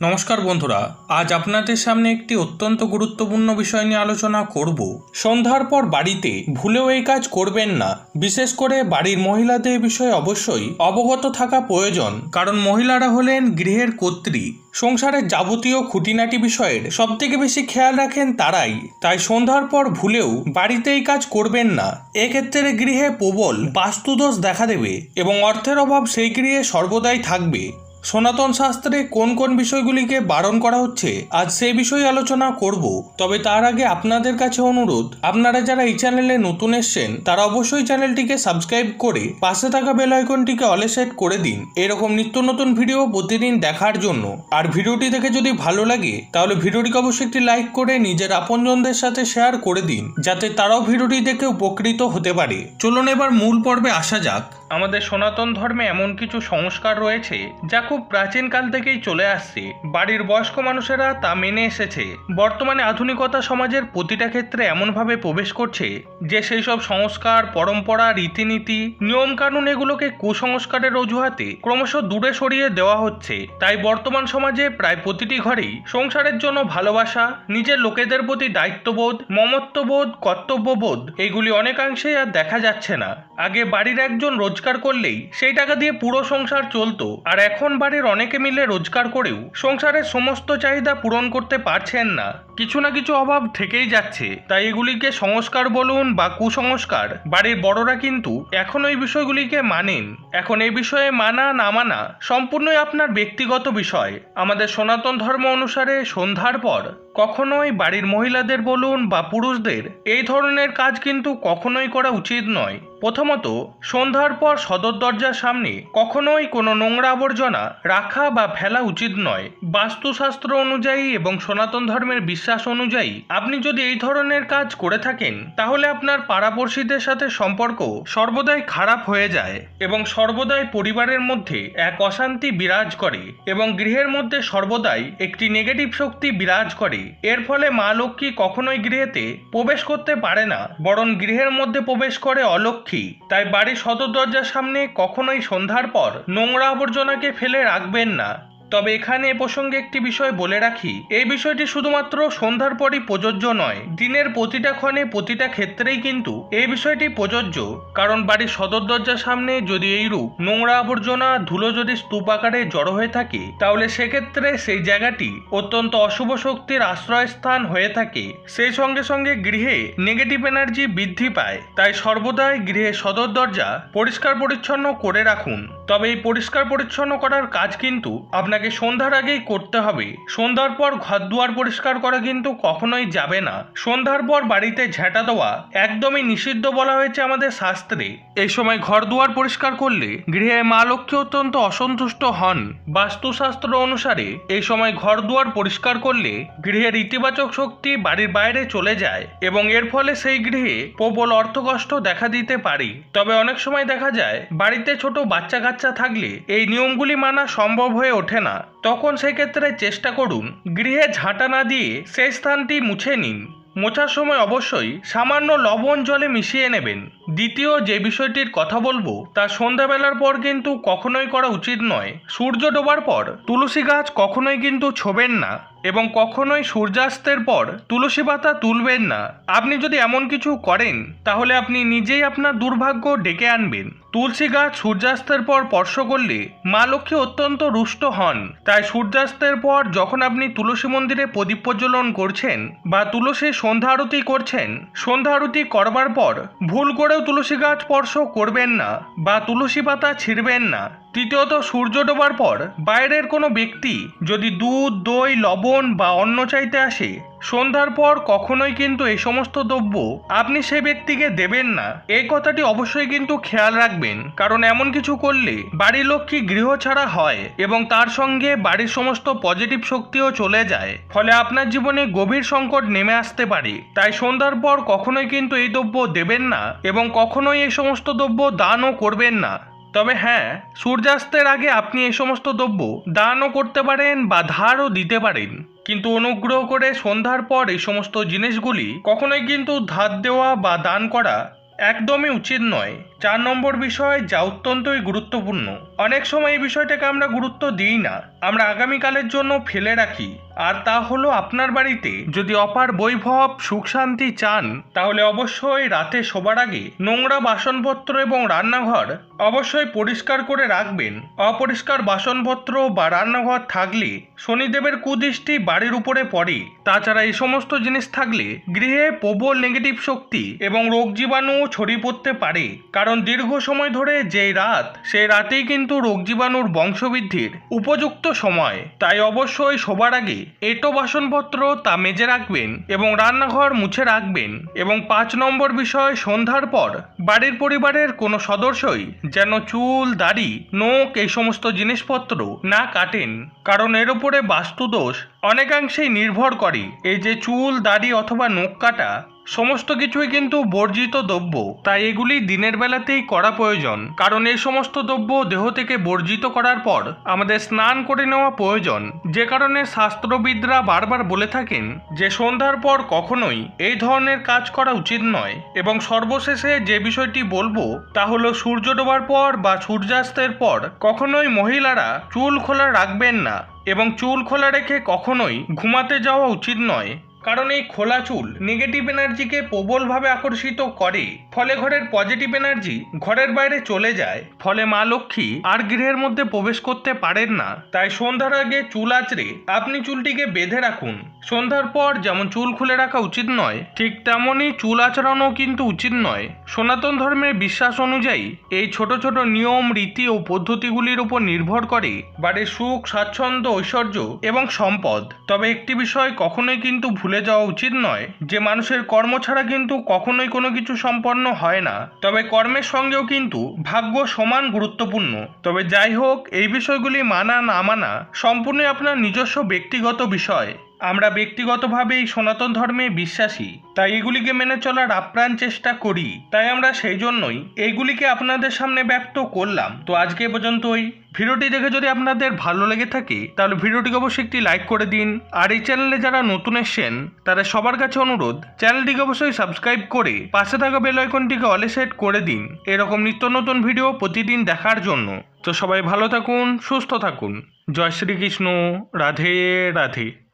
নমস্কার বন্ধুরা, আজ আপনাদের সামনে একটি অত্যন্ত গুরুত্বপূর্ণ বিষয় নিয়ে আলোচনা করব। সন্ধ্যার পর বাড়িতে ভুলেও এই কাজ করবেন না। বিশেষ করে বাড়ির মহিলাদের বিষয়ে অবশ্যই অবগত থাকা প্রয়োজন, কারণ মহিলারা হলেন গৃহের কর্ত্রী। সংসারের যাবতীয় খুঁটিনাটি বিষয়ের সবথেকে বেশি খেয়াল রাখেন তারাই। তাই সন্ধ্যার পর ভুলেও বাড়িতে এই কাজ করবেন না। এক্ষেত্রে গৃহে প্রবল বাস্তুদোষ দেখা দেবে এবং অর্থের অভাব সেই গৃহে সর্বদাই থাকবে। সনাতন শাস্ত্রে কোন কোন বিষয়গুলিকে বারণ করা হচ্ছে, আজ সেই বিষয়ে আলোচনা করব। তবে তার আগে আপনাদের কাছে অনুরোধ, আপনারা যারা এই চ্যানেলে নতুন এসছেন, তারা অবশ্যই চ্যানেলটিকে সাবস্ক্রাইব করে পাশে থাকা বেল আইকনটিকে অলে সেট করে দিন। এরকম নিত্য নতুন ভিডিও প্রতিদিন দেখার জন্য। আর ভিডিওটি দেখে যদি ভালো লাগে, তাহলে ভিডিওটিকে অবশ্যই একটি লাইক করে নিজের আপনজনদের সাথে শেয়ার করে দিন, যাতে তারাও ভিডিওটি দেখে উপকৃত হতে পারে। চলুন এবার মূল পর্বে আসা যাক। আমাদের সনাতন ধর্মে এমন কিছু সংস্কার রয়েছে যা খুব প্রাচীনকাল থেকেই চলে আসছে। বাড়ির বয়স্ক মানুষেরা তা মেনে এসেছে। বর্তমানে আধুনিকতা সমাজের প্রতিটা ক্ষেত্রে এমনভাবে প্রবেশ করছে যে সেই সব সংস্কার, পরম্পরা, রীতিনীতি, নিয়মকানুন এগুলোকে কুসংস্কারের অজুহাতে ক্রমশ দূরে সরিয়ে দেওয়া হচ্ছে। তাই বর্তমান সমাজে প্রায় প্রতিটি ঘরেই সংসারের জন্য ভালোবাসা, নিজের লোকেদের প্রতি দায়িত্ববোধ, মমত্ববোধ, কর্তব্যবোধ এগুলি অনেকাংশেই আর দেখা যাচ্ছে না। আগে বাড়ির একজন রোজগার করলেই সেই টাকা দিয়ে পুরো সংসার চলতো, আর এখন বাড়ির অনেকে মিলে রোজগার করেও সংসারের সমস্ত চাহিদা পূরণ করতে পারছেন না। কিছু না কিছু অভাব থেকেই যাচ্ছে। তাই এগুলিকে সংস্কার বলুন বা কুসংস্কার, বাড়ির বড়রা কিন্তু এখন এই বিষয়গুলিকে মানেন। এখন এই বিষয়ে মানা, না মানা সম্পূর্ণই আপনার ব্যক্তিগত বিষয়। আমাদের সনাতন ধর্ম অনুসারে সন্ধ্যার পর কখনোই বাড়ির মহিলাদের বলুন বা পুরুষদের এই ধরনের কাজ কিন্তু কখনোই করা উচিত নয়। প্রথমত, সন্ধ্যার পর সদর দরজার সামনে কখনোই কোনো নোংরা আবর্জনা রাখা বা ফেলা উচিত নয়। বাস্তুশাস্ত্র অনুযায়ী এবং সনাতন ধর্মের বিশ্বাস অনুযায়ী আপনি যদি এই ধরনের কাজ করে থাকেন, তাহলে আপনার পাড়াপড়শিদের সাথে সম্পর্ক সর্বদাই খারাপ হয়ে যায় এবং সর্বদাই পরিবারের মধ্যে এক অশান্তি বিরাজ করে এবং গৃহের মধ্যে সর্বদাই একটি নেগেটিভ শক্তি বিরাজ করে। এর ফলে মা লক্ষ্মী কখনোই গৃহেতে প্রবেশ করতে পারে না, বরং গৃহের মধ্যে প্রবেশ করে অলক্ষ্মী। তাই বাড়ির সদর দরজার সামনে কখনোই সন্ধ্যার পর নোংরা আবর্জনাকে ফেলে রাখবেন না। তবে এখানে এ প্রসঙ্গে একটি বিষয় বলে রাখি। এই বিষয়টি শুধুমাত্র সন্ধ্যার পরই প্রযোজ্য নয়, দিনের প্রতিটা ক্ষণে প্রতিটা ক্ষেত্রেই কিন্তু এই বিষয়টি প্রযোজ্য। কারণ বাড়ির সদর দরজার সামনে যদি এইরূপ নোংরা আবর্জনা, ধুলো যদি স্তূপ আকারে জড়ো হয়ে থাকে, তাহলে সেক্ষেত্রে সেই জায়গাটি অত্যন্ত অশুভ শক্তির আশ্রয়স্থান হয়ে থাকে। সেই সঙ্গে সঙ্গে গৃহে নেগেটিভ এনার্জি বৃদ্ধি পায়। তাই সর্বদাই গৃহে সদর দরজা পরিষ্কার পরিচ্ছন্ন করে রাখুন। তবে এই পরিষ্কার পরিচ্ছন্ন করার কাজ কিন্তু আপনাকে সন্ধ্যার আগেই করতে হবে। সন্ধ্যার পর ঘর দুয়ার পরিষ্কার করা কিন্তু কখনোই যাবে না। সন্ধ্যার পর বাড়িতে ঝেঁটা দেওয়া একদমই নিষিদ্ধ বলা হয়েছে আমাদের শাস্ত্রে। এই সময় ঘর দুয়ার পরিষ্কার করলে গৃহে মা লক্ষ্মী অত্যন্ত অসন্তুষ্ট হন। বাস্তুশাস্ত্র অনুসারে এই সময় ঘর দুয়ার পরিষ্কার করলে গৃহের ইতিবাচক শক্তি বাড়ির বাইরে চলে যায় এবং এর ফলে সেই গৃহে প্রবল অর্থকষ্ট দেখা দিতে পারে। তবে অনেক সময় দেখা যায়, বাড়িতে ছোট বাচ্চা কাচ্চা থাকলে এই নিয়মগুলি মানা সম্ভব হয়ে ওঠে না। তখন সেক্ষেত্রে চেষ্টা করুন গৃহে ঝাঁটা না দিয়ে সেই স্থানটি মুছে নিন। মোছার সময় অবশ্যই সামান্য লবণ জলে মিশিয়ে নেবেন। দ্বিতীয় যে বিষয়টির কথা বলব, তা সন্ধ্যাবেলার পর কিন্তু কখনোই করা উচিত নয়। সূর্য ডোবার পর তুলসী গাছ কখনোই কিন্তু ছোবেন না এবং কখনোই সূর্যাস্তের পর তুলসী পাতা তুলবেন না। আপনি যদি এমন কিছু করেন, তাহলে আপনি নিজেই আপনার দুর্ভাগ্য ডেকে আনবেন। তুলসী গাছ সূর্যাস্তের পর স্পর্শ করলে মা লক্ষ্মী অত্যন্ত রুষ্ট হন। তাই সূর্যাস্তের পর যখন আপনি তুলসী মন্দিরে প্রদীপ প্রজ্বলন করছেন বা তুলসী সন্ধ্যা আরতি করছেন, সন্ধ্যা আরতি করবার পর ভুল করেও তুলসী গাছ স্পর্শ করবেন না বা তুলসী পাতা ছিঁড়বেন না। তৃতীয়ত, সূর্য ডোবার পর বাইরের কোনো ব্যক্তি যদি দুধ, দই, লবণ বা অন্ন চাইতে আসে, সন্ধ্যার পর কখনোই কিন্তু এই সমস্ত দ্রব্য আপনি সেই ব্যক্তিকে দেবেন না। এই কথাটি অবশ্যই কিন্তু খেয়াল রাখবেন, কারণ এমন কিছু করলে বাড়ির লক্ষ্মী গৃহ ছাড়া হয় এবং তার সঙ্গে বাড়ির সমস্ত পজিটিভ শক্তিও চলে যায়। ফলে আপনার জীবনে গভীর সংকট নেমে আসতে পারে। তাই সন্ধ্যার পর কখনোই কিন্তু এই দ্রব্য দেবেন না এবং কখনোই এই সমস্ত দ্রব্য দানও করবেন না। তবে হ্যাঁ সূর্যাস্তের আগে আপনি এই সমস্ত দ্রব্য দানও করতে পারেন বা ধারও দিতে পারেন। কিন্তু অনুগ্রহ করে সন্ধ্যার পর এই সমস্ত জিনিসগুলি কখনোই কিন্তু ধার দেওয়া বা দান করা একদমই উচিত নয়। চার নম্বর বিষয়, যা অত্যন্তই গুরুত্বপূর্ণ। অনেক সময় এই বিষয়টাকে আমরা গুরুত্ব দিই না। আমরা আগামীকালের জন্য ফেলে রাখি। আর তা হলো আপনার বাড়িতে যদি অপার বৈভব সুখ শান্তি চান, তাহলে অবশ্যই রাতে শোবার আগে নোংরা বাসনপত্র এবং রান্নাঘর অবশ্যই পরিষ্কার করে রাখবেন। অপরিষ্কার বাসনপত্র বা রান্নাঘর থাকলে শনিদেবের কুদৃষ্টি বাড়ির উপরে পড়ে। তাছাড়া এই সমস্ত জিনিস থাকলে গৃহে প্রবল নেগেটিভ শক্তি এবং রোগ জীবাণু ছড়িয়ে পড়তে পারে। কারণ দীর্ঘ সময় ধরে যেই রাত, সেই রাতেই কিন্তু রোগ জীবাণুর বংশবৃদ্ধির উপযুক্ত সময়। তাই অবশ্যই শোবার আগে এটো বাসনপত্র তা মেজে রাখবেন এবং রান্নাঘর মুছে রাখবেন এবং পাঁচ নম্বর বিষয়, সন্ধ্যার পর বাড়ির পরিবারের কোনো সদস্যই যেন চুল, দাড়ি নোক এই সমস্ত জিনিসপত্র না কাটেন। কারণ এর উপরে বাস্তুদোষ অনেকাংশেই নির্ভর করে এই যে চুল, দাড়ি অথবা নখ কাটা, সমস্ত কিছুই কিন্তু বর্জিত দ্রব্য। তাই এগুলি দিনের বেলাতেই করা প্রয়োজন। কারণ এই সমস্ত দ্রব্য দেহ থেকে বর্জিত করার পর আমাদের স্নান করে নেওয়া প্রয়োজন। যে কারণে শাস্ত্রবিদরা বারবার বলে থাকেন যে সন্ধ্যার পর কখনোই এই ধরনের কাজ করা উচিত নয়। এবং সর্বশেষে যে বিষয়টি বলব, তা হলো সূর্য ডোবার পর বা সূর্যাস্তের পর কখনোই মহিলারা চুল খোলা রাখবেন না। এবং চুল খোলা রেখে কখনোই ঘুমাতে যাওয়া উচিত নয়। কারণ এই খোলা চুল নেগেটিভ এনার্জিকে প্রবলভাবে আকর্ষিত করে। ফলে ঘরের পজিটিভ এনার্জি ঘরের বাইরে চলে যায়। ফলে মা লক্ষ্মী আর গৃহের মধ্যে প্রবেশ করতে পারেন না। তাই সন্ধ্যার আগে চুল আঁচড়ে আপনি চুলটিকে বেঁধে রাখুন। সন্ধ্যার পর যেমন চুল খুলে রাখা উচিত নয়, ঠিক তেমনই চুল আচরণও কিন্তু উচিত নয়। সনাতন ধর্মের বিশ্বাস অনুযায়ী এই ছোট ছোট নিয়ম, রীতি ও পদ্ধতিগুলির উপর নির্ভর করে বাড়ির সুখ, স্বাচ্ছন্দ্য, ঐশ্বর্য এবং সম্পদ। তবে একটি বিষয় কখনোই কিন্তু ভুলে যাওয়া উচিত নয়। যে মানুষের কর্ম ছাড়া কিন্তু কখনোই কোনো কিছু সম্পন্ন হয় না। তবে কর্মের সঙ্গেও কিন্তু ভাগ্য সমান গুরুত্বপূর্ণ। তবে যাই হোক, এই বিষয়গুলি মানা না মানা সম্পূর্ণ আপনার নিজস্ব ব্যক্তিগত বিষয়। আমরা ব্যক্তিগতভাবে এই সনাতন ধর্মে বিশ্বাসী, তাই এগুলিকে মেনে চলার আপ্রাণ চেষ্টা করি। তাই আমরা সেই জন্যই এইগুলিকে আপনাদের সামনে ব্যক্ত করলাম। তো আজকে পর্যন্তই। ভিডিওটি দেখে যদি আপনাদের ভালো লেগে থাকে, তাহলে ভিডিওটিকে অবশ্যই একটি লাইক করে দিন। আর এই চ্যানেলে যারা নতুন এসছেন, তারা সবার কাছে অনুরোধ, চ্যানেলটিকে অবশ্যই সাবস্ক্রাইব করে পাশে থাকা বেল আইকনটিকে অলে সেট করে দিন। এরকম নিত্য নতুন ভিডিও প্রতিদিন দেখার জন্য। তো সবাই ভালো থাকুন, সুস্থ থাকুন। জয় শ্রীকৃষ্ণ। রাধে রাধে।